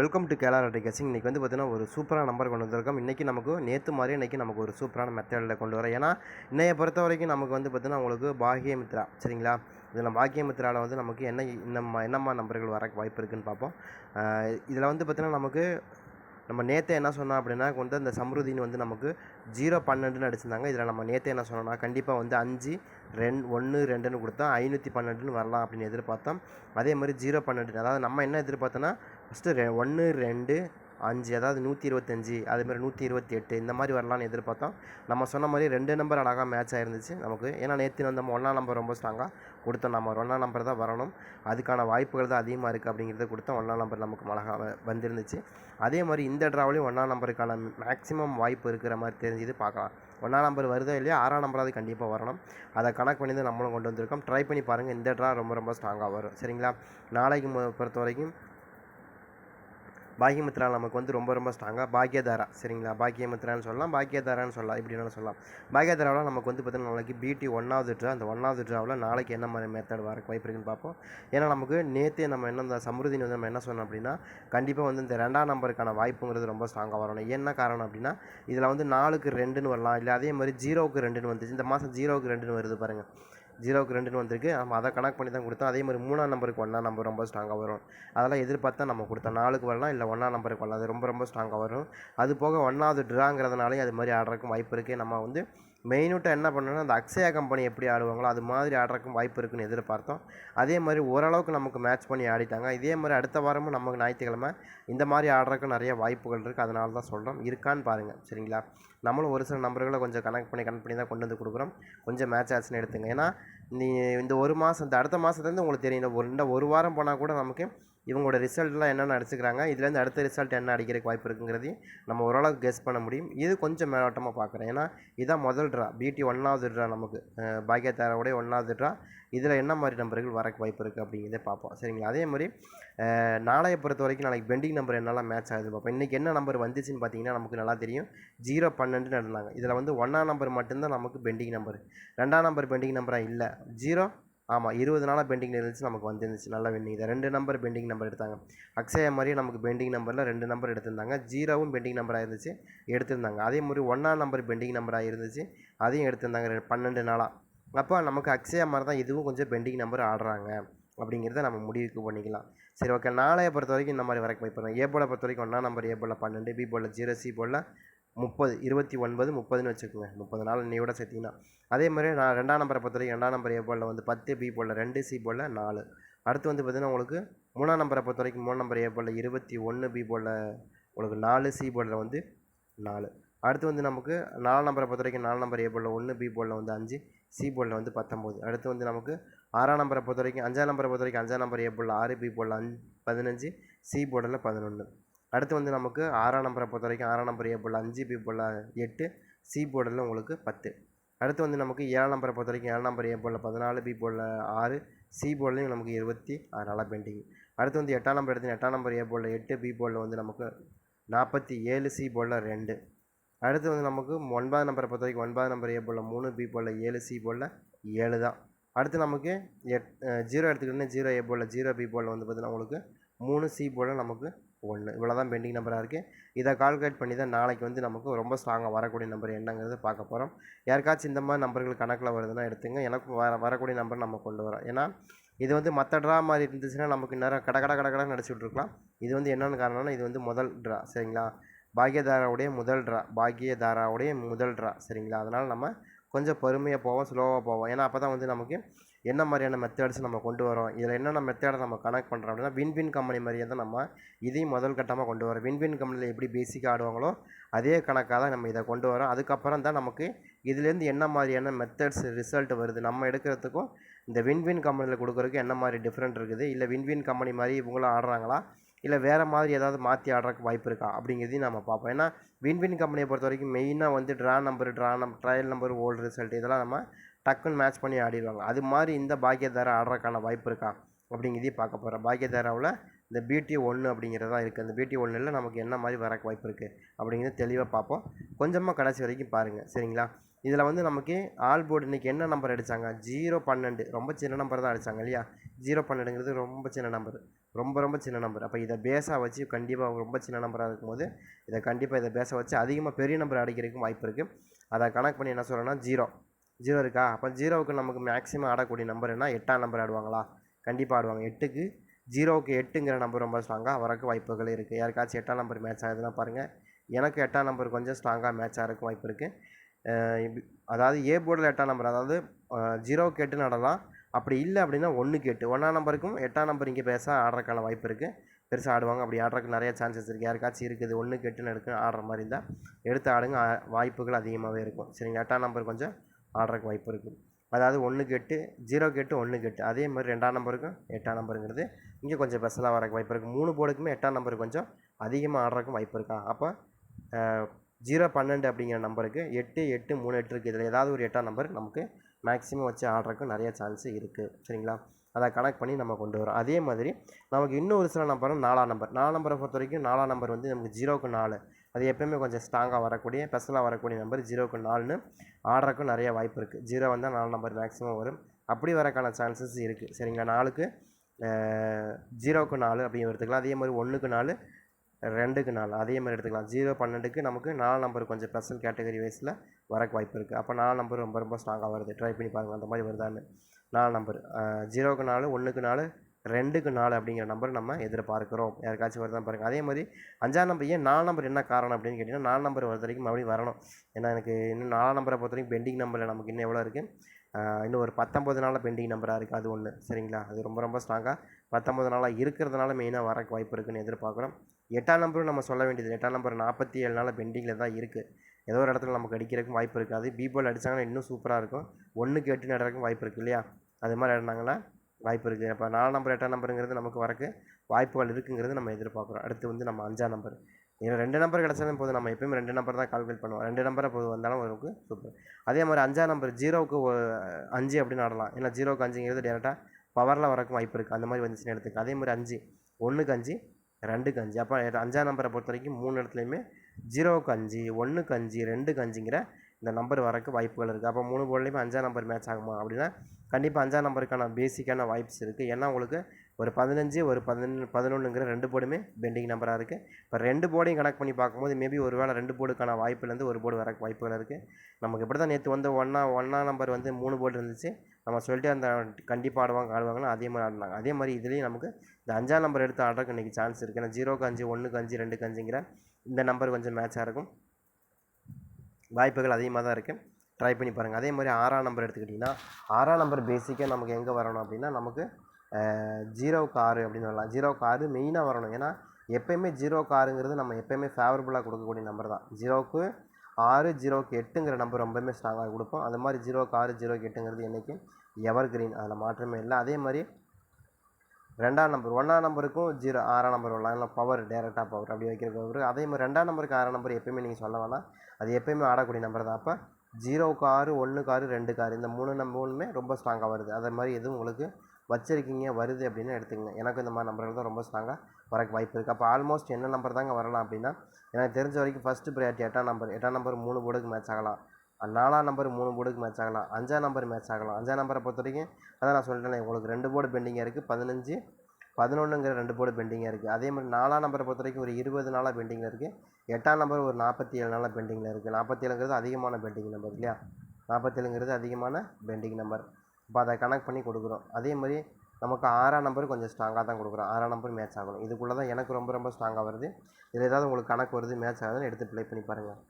Welcome to கேலார் guessing இன்றைக்கி வந்து பார்த்தீங்கன்னா ஒரு சூப்பரான நம்பர் கொண்டு வந்திருக்கோம். இன்றைக்கி நமக்கு நேற்று மாதிரி இன்றைக்கி நமக்கு ஒரு சூப்பரான மெத்தடில் கொண்டு வரோம் ஏன்னா இன்னைய பொறுத்த வரைக்கும் நமக்கு வந்து பார்த்தீங்கன்னா உங்களுக்கு பாகியமித்ரா சரிங்களா? இதில் பாகியமித்ராவில் வந்து நமக்கு என்ன நம்ம என்னம்மா நம்பர்கள் வர வாய்ப்பு இருக்குன்னு பார்ப்போம். இதில் வந்து பார்த்தீங்கன்னா நமக்கு நம்ம நேற்று என்ன சொன்னோம் அப்படின்னா வந்து அந்த சம்ருதின்னு வந்து நமக்கு ஜீரோ பன்னெண்டுன்னு அடிச்சிருந்தாங்க. இதில் நம்ம நேற்று என்ன சொன்னோம்னா கண்டிப்பாக வந்து அஞ்சு ரெண்டு ஒன்று ரெண்டுன்னு கொடுத்தா ஐநூற்றி பன்னெண்டுன்னு வரலாம் அப்படின்னு எதிர்பார்த்தோம். அதே மாதிரி ஜீரோ பன்னெண்டு அதாவது நம்ம என்ன எதிர்பார்த்தோன்னா ஃபஸ்ட்டு ரெ ஒன்று ரெண்டு அஞ்சு அதாவது நூற்றி இருபத்தஞ்சி அதேமாதிரி நூற்றி இருபத்தி எட்டு இந்த மாதிரி வரலான்னு எதிர்பார்த்தோம் நம்ம சொன்ன மாதிரி ரெண்டு நம்பர் அழகாக மேட்ச் ஆயிருந்துச்சு நமக்கு. ஏன்னா நேற்று வந்து நம்ம ஒன்றாம் நம்பர் ரொம்ப ஸ்ட்ராங்காக கொடுத்தோம். நம்ம ஒன்றாம் நம்பர் தான் வரணும். அதுக்கான வாய்ப்புகள் தான் அதிகமாக இருக்குது அப்படிங்கிறத கொடுத்தோம் ஒன்றாம் நம்பர் நமக்கு அழகாக வந்திருந்துச்சு. அதே மாதிரி இந்த ட்ராவலையும் ஒன்றாம் நம்பருக்கான மேக்ஸிமம் வாய்ப்பு இருக்கிற மாதிரி தெரிஞ்சுது பார்க்கலாம். ஒன்றாம் நம்பர் வருதோ இல்லையா ஆறாம் நம்பராவது கண்டிப்பாக வரணும். அதை கணக்கு பண்ணி தான் நம்மளும் கொண்டு வந்திருக்கோம். ட்ரை பண்ணி பாருங்கள் இந்த ட்ரா ரொம்ப ரொம்ப ஸ்ட்ராங்காக வரும். சரிங்களா? நாளைக்கு பொறுத்த வரைக்கும் பாக்கியமுத்ரா நமக்கு வந்து ரொம்ப ரொம்ப ஸ்ட்ராங்காக பாக்கியதாரா. சரிங்களா? பாக்கியமுத்ரான்னு சொல்லலாம் பாக்கியதாரான்னு சொல்லலாம் இப்படினாலும் சொல்லலாம். பாக்கியதாராவில் நமக்கு வந்து பார்த்தீங்கன்னா நாளைக்கு பிடி ஒன்றாவது ட்ரா அந்த ஒன்றாவது ட்ராவில் நாளைக்கு என்ன மாதிரி மெத்தட் வர வாய்ப்பு இருக்குன்னு பார்ப்போம். ஏன்னா நமக்கு நேற்றே நம்ம என்ன இந்த சம்ருதினி வந்து நம்ம என்ன சொன்னோம் அப்படின்னா கண்டிப்பாக வந்து இந்த ரெண்டாம் நம்பருக்கான வாய்ப்புங்கிறது ரொம்ப ஸ்ட்ராங்காக வரணும். என்ன காரணம் அப்படின்னா இதில் வந்து நாலுக்கு ரெண்டுன்னு வரலாம். இல்லை அதே மாதிரி ஜீரோவுக்கு ரெண்டுன்னு வந்துச்சு. இந்த மாதம் ஜீரோவுக்கு ரெண்டுன்னு வருது பாருங்கள் ஜீரோவுக்கு ரெண்டுன்னு வந்திருக்கு. நம்ம அதை கணக்கு பண்ணி தான் கொடுத்தோம். அதே மாதிரி மூணாம் நம்பருக்கு ஒன்றாம் நம்பர் ரொம்ப ஸ்ட்ராங்காக வரும். அதெல்லாம் எதிர்பார்த்தா நம்ம கொடுத்தோம். நாலுக்கு வரலாம் இல்லை ஒன்றாம் நம்பருக்கு வரலாம். அது ரொம்ப ரொம்ப ஸ்ட்ராங்காக வரும். அது போக ஒன்றாவது ட்ராங்கிறதுனாலே அது மாதிரி ஆடுறதுக்கும் வாய்ப்பு இருக்குது நம்ம வந்து மெயினுட்டாக என்ன பண்ணணும்னா அந்த அக்ஷயா கம்பெனி எப்படி ஆடுவாங்களோ அது மாதிரி ஆடுறதுக்கும் வாய்ப்பு இருக்குன்னு எதிர்பார்த்தோம் அதே மாதிரி ஓரளவுக்கு நமக்கு மேட்ச் பண்ணி ஆடிட்டாங்க. இதே மாதிரி அடுத்த வாரமும் நமக்கு ஞாயிற்றுக்கிழமை இந்த மாதிரி ஆடுறதுக்கு நிறைய வாய்ப்புகள் இருக்குது அதனால தான் சொல்கிறோம் இருக்கான்னு பாருங்கள் சரிங்களா? நம்மளும் ஒரு சில நம்பர்களை கொஞ்சம் கனெக்ட் பண்ணி கனெக்ட் பண்ணி தான் கொண்டு வந்து கொடுக்குறோம். கொஞ்சம் மேட்ச் ஆச்சுன்னு எடுத்துங்க. ஏன்னா நீ இந்த ஒரு மாதம் இந்த அடுத்த மாதத்துலேருந்து உங்களுக்கு தெரியும். இந்த ஒரு ஒரு வாரம் போனால் கூட நமக்கு இவங்களோட ரிசல்ட்லாம் என்னென்ன அடிச்சுக்கிறாங்க இதுலேருந்து அடுத்த ரிசல்ட் என்ன அடிக்கிறதுக்கு வாய்ப்பு இருக்குங்கிறதையும் நம்ம ஓரளவுக்கு கெஸ் பண்ண முடியும். இது கொஞ்சம் மேலோட்டமாக பார்க்குறேன் ஏன்னா இதான் முதல் ட்ரா பிடி ஒன்றாவது ட்ரா நமக்கு. அஹ் பாக்கியத்தாரோடைய ஒன்றாவது ட்ரா இதில் என்ன மாதிரி நம்பர்கள் வரக்கு வாய்ப்பு இருக்குது அப்படிங்கிறத பார்ப்போம். சரிங்களா? அதே மாதிரி நாளைய பொறுத்த வரைக்கும் நாளைக்கு பெண்டிங் நம்பர் என்னெல்லாம் மேட்ச் ஆகுது பார்ப்போம். இன்றைக்கி என்ன நம்பர் வந்துச்சுன்னு பார்த்தீங்கன்னா நமக்கு நல்லா தெரியும். ஜீரோ பன்னெண்டுன்னு நடந்தாங்க இதில் வந்து ஒன்றாம் நம்பர் மட்டும்தான் நமக்கு பெண்டிங் நம்பர். ரெண்டாம் நம்பர் பெண்டிங் நம்பராக இல்லை. ஜீரோ ஆமாம் இருபது நாளாக பெண்டிங் இருந்துச்சு நமக்கு வந்துருந்துச்சு. நல்ல பெண்டிங் இதை ரெண்டு நம்பர் பெண்டிங் நம்பர் எடுத்தாங்க. அக்ஷயா மாதிரியே நமக்கு பெண்டிங் நம்பரில் ரெண்டு நம்பர் எடுத்திருந்தாங்க. ஜீரோவும் பெண்டிங் நம்பராக இருந்துச்சு எடுத்திருந்தாங்க. அதே மாதிரி ஒன்றாம் நம்பர் பெண்டிங் நம்பராக இருந்துச்சு அதையும் எடுத்திருந்தாங்க ரெ- பன்னெண்டு நாளாக அப்போ நமக்கு அக்ஷயா மாதிரி தான் இதுவும் கொஞ்சம் பெண்டிங் நம்பர் ஆடுறாங்க அப்படிங்கிறத நம்ம முடிவுக்கு பண்ணிக்கலாம். சரி ஓகே நாளைய பொறுத்த வரைக்கும் இந்த மாதிரி வரைக்கும் வைப்போம் ஏ போல பொறுத்த வரைக்கும் ஒன்றாம் நம்பர் ஏ போல பன்னெண்டு பி போல ஜீரோ சி போல முப்பது இருபத்தி ஒன்பது முப்பதுன்னு வச்சுக்கோங்க. முப்பது நாள் இன்னையோட சேர்த்திங்கன்னா. அதே மாதிரி நான் ரெண்டாம் நம்பரை பொறுத்த வரைக்கும் ரெண்டாம் நம்பர் ஏ போலில் வந்து பத்து பி போலில் ரெண்டு சி போலில் நாலு. அடுத்து வந்து பார்த்திங்கன்னா உங்களுக்கு மூணாம் நம்பரை பொறுத்த வரைக்கும் மூணு நம்பர் ஏ போலில் இருபத்தி ஒன்று பி போலில் உங்களுக்கு நாலு சி போலில் வந்து நாலு. அடுத்து வந்து நமக்கு நாலு நம்பரை பொறுத்த வரைக்கும் நாலு நம்பர் ஏ போலில் ஒன்று பி போலில் வந்து அஞ்சு சி போலில் வந்து பத்தொம்போது. அடுத்து வந்து நமக்கு ஆறாம் நம்பரை பொறுத்த வரைக்கும் அஞ்சாம் நம்பரை பொறுத்த வரைக்கும் அஞ்சாம் நம்பர் ஏ போலில் ஆறு பி போலில் அஞ்சு பதினஞ்சு சி போர்டில் பதினொன்று அடுத்து வந்து நமக்கு ஆறாம் நம்பரை பொறுத்த வரைக்கும் ஆறாம் நம்பர் ஏ போல் அஞ்சு பி போடலாம் எட்டு சி போர்டில் உங்களுக்கு பத்து. அடுத்து வந்து நமக்கு ஏழாம் நம்பரை பொறுத்த வரைக்கும் ஏழாம் நம்பர் ஏ போல் பதினாலு பி போடல ஆறு சி போர்டிலையும் நமக்கு இருபத்தி ஆறு நாளாக பெண்டிங். அடுத்து வந்து எட்டாம் நம்பர் எடுத்து எட்டாம் நம்பர் ஏ போடல எட்டு பி போர்டில் வந்து நமக்கு நாற்பத்தி ஏழு சி போலில் ரெண்டு. அடுத்து வந்து நமக்கு ஒன்பதாம் நம்பரை பொறுத்த வரைக்கும் ஒன்பதாம் நம்பர் ஏ போடல மூணு பி போடல ஏழு சி போடல ஏழு தான். அடுத்து நமக்கு எட் ஜீரோ எடுத்துக்கிட்டோன்னா ஜீரோ ஏ போடல ஜீரோ பி போடல வந்து பார்த்தீங்கன்னா உங்களுக்கு மூணு சி போடல நமக்கு ஒன்று இவ்வளோ தான் பெண்டிங் நம்பராக இருக்குது இதை கால்குலேட் பண்ணி தான் நாளைக்கு வந்து நமக்கு ரொம்ப ஸ்ட்ராங்காக வரக்கூடிய நம்பர் என்னங்கிறது பார்க்க போகிறோம் யாருக்காச்சும் இந்த மாதிரி நம்பர்கள் கணக்கில் வருதுன்னா எடுத்துங்க. எனக்கும் வர வரக்கூடிய நம்பர் நம்ம கொண்டு வரோம். ஏன்னா இது வந்து மற்ற ட்ரா மாதிரி இருந்துச்சுன்னா நமக்கு நேரம் கட கட கட கடன்னு நடிச்சுட்ருக்கலாம் இது வந்து என்னென்னு காரணம்னா இது வந்து முதல் ட்ரா சரிங்களா? பாக்யதாராவுடைய முதல் ட்ரா பாக்யதாராவுடைய முதல் ட்ரா சரிங்களா? அதனால் நம்ம கொஞ்சம் பொறுமையாக போவோம் ஸ்லோவாக போவோம். ஏன்னா அப்போ தான் வந்து நமக்கு என்ன மாதிரியான மெத்தட்ஸ் நம்ம கொண்டு வரோம் இதில் என்னென்ன மெத்தடை நம்ம கனெக்ட் பண்ணுறோம் அப்படின்னா வின்வின் கம்பெனி மாதிரியே தான் நம்ம இதையும் முதல் கட்டமாக கொண்டு வரோம் வின்வின் கம்பெனியில் எப்படி பேசிக்காக ஆடுவாங்களோ அதே கணக்காக தான் நம்ம இதை கொண்டு வரோம் அதுக்கப்புறம் தான் நமக்கு இதுலேருந்து என்ன மாதிரியான மெத்தட்ஸ் ரிசல்ட் வருது? நம்ம எடுக்கிறதுக்கும் இந்த வின்வின் கம்பெனியில் கொடுக்குறதுக்கு என்ன மாதிரி டிஃப்ரெண்ட் இருக்குது? இல்லை வின்வின் கம்பெனி மாதிரி இவங்களும் ஆடுறாங்களா? இல்லை வேறு மாதிரி ஏதாவது மாற்றி ஆடுறதுக்கு வாய்ப்பு இருக்கா? அப்படிங்கிறதையும் நம்ம பார்ப்போம். ஏன்னா வின்வின் கம்பெனியை பொறுத்த வரைக்கும் மெயினாக வந்து ட்ரா நம்பர் ட்ரா நம் ட்ரையல் நம்பர் ஓல்டு ரிசல்ட் இதெல்லாம் நம்ம டக்குன்னு மேட்ச் பண்ணி ஆடிடுவாங்க. அது மாதிரி இந்த பாக்கியதாரா ஆடுறதுக்கான வாய்ப்பு இருக்கா? அப்படிங்கிறதையும் பார்க்க போகிறோம் பாக்கியதாராவில் இந்த பியூட்டி ஒன்று அப்படிங்கிறது தான் இருக்குது அந்த பியூட்டி ஒன்றில் நமக்கு என்ன மாதிரி வரக்கு வாய்ப்பு இருக்குது அப்படிங்கிறத தெளிவாக பார்ப்போம். கொஞ்சமாக கடைசி வரைக்கும் பாருங்கள் சரிங்களா? இதில் வந்து நமக்கு ஆல் போர்டு இன்றைக்கி என்ன நம்பர் அடித்தாங்க ஜீரோ பன்னெண்டு. ரொம்ப சின்ன நம்பர் தான் அடித்தாங்க இல்லையா? ஜீரோ பன்னெண்டுங்கிறது ரொம்ப சின்ன நம்பர் ரொம்ப ரொம்ப சின்ன நம்பர் அப்போ இதை பேஸாக வச்சு கண்டிப்பாக ரொம்ப சின்ன நம்பராக இருக்கும்போது இதை கண்டிப்பாக இதை பேஸாக வச்சு அதிகமாக பெரிய நம்பர் அடிக்கிறதுக்கும் வாய்ப்பு இருக்குது அதை கணக்கு பண்ணி என்ன சொல்கிறேன்னா ஜீரோ ஜீரோ இருக்கா? அப்போ ஜீரோவுக்கு நமக்கு மேக்ஸிமம் ஆடக்கூடிய நம்பர் என்ன? எட்டாம் நம்பர் ஆடுவாங்களா? கண்டிப்பாக ஆடுவாங்க. எட்டுக்கு ஜீரோவுக்கு எட்டுங்கிற நம்பர் ரொம்ப ஸ்ட்ராங்காக வரக்கு வாய்ப்புகள் இருக்குது யாருக்காச்சும் எட்டாம் நம்பர் மேட்ச் ஆகுதுன்னா பாருங்கள் எனக்கு எட்டாம் நம்பர் கொஞ்சம் ஸ்ட்ராங்காக மேட்ச் ஆகிறதுக்கு வாய்ப்பு இருக்குது அதாவது ஏ போர்டில் எட்டாம் நம்பர் அதாவது ஜீரோவுக்கு எட்டு நடலாம். அப்படி இல்லை அப்படின்னா ஒன்றுக்கு எட்டு. ஒன்றாம் நம்பருக்கும் எட்டாம் நம்பர் இங்கே பேச ஆடுறதுக்கான வாய்ப்பு இருக்குது பெருசாக ஆடுவாங்க. அப்படி ஆடுறதுக்கு நிறைய சான்சஸ் இருக்குது யாருக்காச்சும் இருக்குது ஒன்றுக்கு எட்டுன்னு எடுக்க ஆடுற மாதிரி இருந்தால் எடுத்து ஆடுங்க. வாய்ப்புகள் அதிகமாகவே இருக்கும். சரிங்க எட்டாம் நம்பர் கொஞ்சம் ஆடுறதுக்கு வாய்ப்பு இருக்குது. அதாவது ஒன்றுக்கு எட்டு ஜீரோக்கு எட்டு ஒன்றுக்கு எட்டு அதே மாதிரி ரெண்டாம் நம்பருக்கும் எட்டாம் நம்பருங்கிறது இங்கே கொஞ்சம் ஸ்பெஷலாக வரக்கு வாய்ப்பு இருக்குது. மூணு போர்டுக்குமே எட்டாம் நம்பர் கொஞ்சம் அதிகமாக ஆடுறதுக்கும் வாய்ப்பு இருக்கா? அப்போ ஜீரோ பன்னெண்டு அப்படிங்கிற நம்பருக்கு எட்டு எட்டு மூணு எட்டு இருக்குது இதில் ஏதாவது ஒரு எட்டாம் நம்பர் நமக்கு மேக்ஸிமம் வச்சு ஆடுறக்கும் நிறைய சான்ஸ் இருக்குது சரிங்களா? அதை கனெக்ட் பண்ணி நம்ம கொண்டு வரோம் அதே மாதிரி நமக்கு இன்னும் ஒரு சில நம்பரும் நாலாம் நம்பர் நாலாம் நம்பரை பொறுத்த வரைக்கும் நாலாம் நம்பர் வந்து நமக்கு ஜீரோக்கு நாலு. அது எப்பயுமே கொஞ்சம் ஸ்ட்ராங்காக வரக்கூடிய ஸ்பெஷலாக வரக்கூடிய நம்பர் ஜீரோக்கு நாலுன்னு ஆடுறதுக்கும் நிறைய வாய்ப்பு இருக்குது ஜீரோ வந்தால் நாலு நம்பர் மேக்ஸிமம் வரும். அப்படி வரக்கான சான்சஸ் இருக்குது சரிங்களா? நாலுக்கு ஜீரோக்கு நாலு அப்படின்னு எடுத்துக்கலாம். அதே மாதிரி ஒன்றுக்கு நாலு ரெண்டுக்கு நாலு. அதே மாதிரி எடுத்துக்கலாம். ஜீரோ பன்னெண்டுக்கு நமக்கு நாலு நம்பர் கொஞ்சம் ஸ்பெஷல் கேட்டகரி வைஸில் வரக்கு வாய்ப்பு இருக்குது அப்போ நாலு நம்பர் ரொம்ப ரொம்ப ஸ்ட்ராங்காக வருது. ட்ரை பண்ணி பாருங்கள் அந்த மாதிரி வருதான்னு. நாலு நம்பர் ஜீரோக்கு நாலு ஒன்றுக்கு நாலு ரெண்டுக்கு நாலு அப்படிங்கிற நம்பர் நம்ம எதிர்பார்க்குறோம். யாருக்காச்சும் வருதான் பாருங்கள் அதே மாதிரி அஞ்சாம் நம்பர் ஏன் நாலு நம்பர் என்ன காரணம் அப்படின்னு கேட்டிங்கன்னா நாலு நம்பர் வர வரைக்கும் மறுபடியும் வரணும். ஏன்னா எனக்கு இன்னும் நாலாம் நம்பரை பொறுத்த வரைக்கும் பெண்டிங் நம்பரில் நமக்கு இன்னும் எவ்வளோ இருக்குது இன்னும் ஒரு பத்தொம்பது நாளில் பெண்டிங் நம்பராக இருக்குது அது ஒன்று சரிங்களா? அது ரொம்ப ரொம்ப ஸ்ட்ராங்காக பத்தொம்பது நாளாக இருக்கிறதுனால மெயினாக வரக்கு வாய்ப்பு இருக்குதுன்னு எதிர்பார்க்குறோம். எட்டாம் நம்பரும் நம்ம சொல்ல வேண்டியது எட்டாம் நம்பர் நாற்பத்தி ஏழு நாளில் பெண்டிங்கில் தான் இருக்குது ஏதோ ஒரு இடத்துல நமக்கு அடிக்கிறதுக்கும் வாய்ப்பு இருக்காது. பீபால் அடித்தாங்கன்னா இன்னும் சூப்பராக இருக்கும். ஒன்றுக்கு எட்டு நடக்கும் வாய்ப்பு இருக்குது இல்லையா? அது மாதிரி ஆடினாங்கன்னா வாய்ப்பு இருக்குது அப்போ நாலு நம்பர் எட்டாம் நம்பருங்கிறது நமக்கு வரக்கு வாய்ப்புகள் இருக்குங்கிறது நம்ம எதிர்பார்க்குறோம். அடுத்து வந்து நம்ம அஞ்சாம் நம்பர் இதில் ரெண்டு நம்பர் கிடச்சாலும் போதும். நம்ம எப்பயுமே ரெண்டு நம்பர் தான் கால்குலேட் பண்ணுவோம். ரெண்டு நம்பரை போது வந்தாலும் நமக்கு சூப்பர் அதே மாதிரி அஞ்சாம் நம்பர் ஜீரோவுக்கு அஞ்சு அப்படின்னு ஆடலாம். ஏன்னா ஜீரோவுக்கு அஞ்சுங்கிறது டேரெக்டாக பவரில் வரக்கும் வாய்ப்பு இருக்குது அந்த மாதிரி வந்துச்சுன்னு எடுத்துக்க. அதே மாதிரி அஞ்சு ஒன்றுக்கு அஞ்சு ரெண்டுக்கு அஞ்சு. அப்போ அஞ்சாம் நம்பரை பொறுத்த வரைக்கும் மூணு இடத்துலையுமே ஜீரோவுக்கு அஞ்சு ஒன்றுக்கு அஞ்சு ரெண்டுக்கு அஞ்சுங்கிற இந்த நம்பர் வரக்கு வாய்ப்புகள் இருக்குது அப்போ மூணு போர்ட்லேயுமே அஞ்சாம் நம்பர் மேட்ச் ஆகுமா? அப்படின்னா கண்டிப்பாக அஞ்சாம் நம்பருக்கான பேசிக்கான வாய்ப்ஸ் இருக்குது ஏன்னா உங்களுக்கு ஒரு பதினஞ்சு ஒரு பதினொன்று பதினொன்றுங்கிற ரெண்டு போர்டுமே பெண்டிங் நம்பராக இருக்குது இப்போ ரெண்டு போர்டையும் கனெக்ட் பண்ணி பார்க்கும்போது மேபி ஒரு வேளை ரெண்டு போர்டுக்கான வாய்ப்புலேருந்து ஒரு போர்டு வரக்கு வாய்ப்புகள் இருக்குது நமக்கு இப்படி தான் நேற்று வந்து ஒன்றா ஒன்றா நம்பர் வந்து மூணு போர்டு இருந்துச்சு. நம்ம சொல்லிட்டு அந்த கண்டிப்பாக ஆடுவாங்க ஆடுவாங்கன்னா அதே மாதிரி ஆடினாங்க. அதே மாதிரி இதுலேயும் நமக்கு இந்த அஞ்சாம் நம்பர் எடுத்து ஆடுறதுக்கு இன்றைக்கி சான்ஸ் இருக்குது ஏன்னா ஜீரோக்கு அஞ்சு ஒன்றுக்கு அஞ்சு ரெண்டுக்கு அஞ்சுங்கிற இந்த நம்பர் கொஞ்சம் மேட்சாக இருக்கும். வாய்ப்புகள் அதிகமாக தான் இருக்குது ட்ரை பண்ணி பாருங்கள் அதே மாதிரி ஆறாம் நம்பர் எடுத்துக்கிட்டிங்கன்னா ஆறாம் நம்பர் பேசிக்காக நமக்கு எங்கே வரணும் அப்படின்னா நமக்கு ஜீரோவுக்கு ஆறு அப்படின்னு வரலாம். ஜீரோவுக்கு ஆறு மெயினாக வரணும். ஏன்னா எப்போயுமே ஜீரோவுக்கு ஆறுங்கிறது நம்ம எப்போயுமே ஃபேவரபுளாக கொடுக்கக்கூடிய நம்பர் தான். ஜீரோவுக்கு ஆறு ஜீரோவுக்கு எட்டுங்கிற நம்பர் ரொம்பவுமே ஸ்ட்ராங்காக கொடுப்போம். அது மாதிரி ஜீரோவுக்கு ஆறு ஜீரோக்கு எட்டுங்கிறது என்றைக்கும் எவர் கிரீன் அதில் மாற்றமே இல்லை. அதே மாதிரி ரெண்டாம் நம்பர் ஒன்றாம் நம்பருக்கும் ஜீரோ ஆறாம் நம்பர் வரலாம். இல்லை பவர் டேரெக்டாக பவர் அப்படி வைக்கிற பவர் அதே மாதிரி ரெண்டாம் நம்பருக்கு ஆறாம் நம்பர் எப்பயுமே நீங்கள் சொல்ல வேணாம். அது எப்பயுமே ஆடக்கூடிய நம்பர் தான். அப்போ ஜீரோவுக்கு ஆறு ஒன்றுக்கு ஆறு ரெண்டுக்கு ஆறு இந்த மூணு நம்பருமே ரொம்ப ஸ்ட்ராங்காக வருது. அதே மாதிரி எதுவும் உங்களுக்கு வச்சிருக்கீங்க வருது அப்படின்னு எடுத்துக்கங்க. எனக்கு இந்த மாதிரி நம்பர்கள் தான் ரொம்ப ஸ்ட்ராங்காக வரக்கு வாய்ப்பு இருக்குது அப்போ ஆல்மோஸ்ட் என்ன நம்பர் தாங்க வரலாம் அப்படின்னா எனக்கு தெரிஞ்ச வரைக்கும் ஃபஸ்ட்டு ப்ரையாரிட்டி எட்டாம் நம்பர் எட்டாம் நம்பர் மூணு போர்டுக்கு மேட்ச் ஆகலாம். நாலாம் நம்பர் மூணு போர்டுக்கு மேட்ச் ஆகலாம். அஞ்சாம் நம்பர் மேட்ச் ஆகலாம். அஞ்சாம் நம்பரை பொறுத்த வரைக்கும் அதான் நான் சொல்லிட்டேன் உங்களுக்கு ரெண்டு போர்டு பெண்டிங்காக இருக்குது பதினஞ்சு பதினொன்றுங்கிற ரெண்டு போர்டு பெண்டிங்காக இருக்குது அதே மாதிரி நாலாம் நம்பரை பொறுத்த வரைக்கும் ஒரு இருபது நாளாக பெண்டிங்கில் இருக்குது எட்டாம் நம்பர் ஒரு நாற்பத்தி ஏழு நாளாக பெண்டிங்கில் இருக்குது நாற்பத்தி ஏழுங்கிறது அதிகமான பெண்டிங் நம்பர் இல்லையா? நாற்பத்தேழுங்கிறது அதிகமான பெண்டிங் நம்பர் இப்போ அதை கனெக்ட் பண்ணி கொடுக்குறோம். அதே மாதிரி நமக்கு ஆறாம் நம்பர் கொஞ்சம் ஸ்ட்ராங்காக தான் கொடுக்குறோம். ஆறாம் நம்பர் மேட்ச் ஆகணும். இதுக்குள்ளே தான் எனக்கு ரொம்ப ரொம்ப ஸ்ட்ராங்காக வருது. இதில் ஏதாவது உங்களுக்கு கணக்கு வருது மேட்ச் ஆகுதுன்னு எடுத்து ப்ளே பண்ணி பாருங்கள்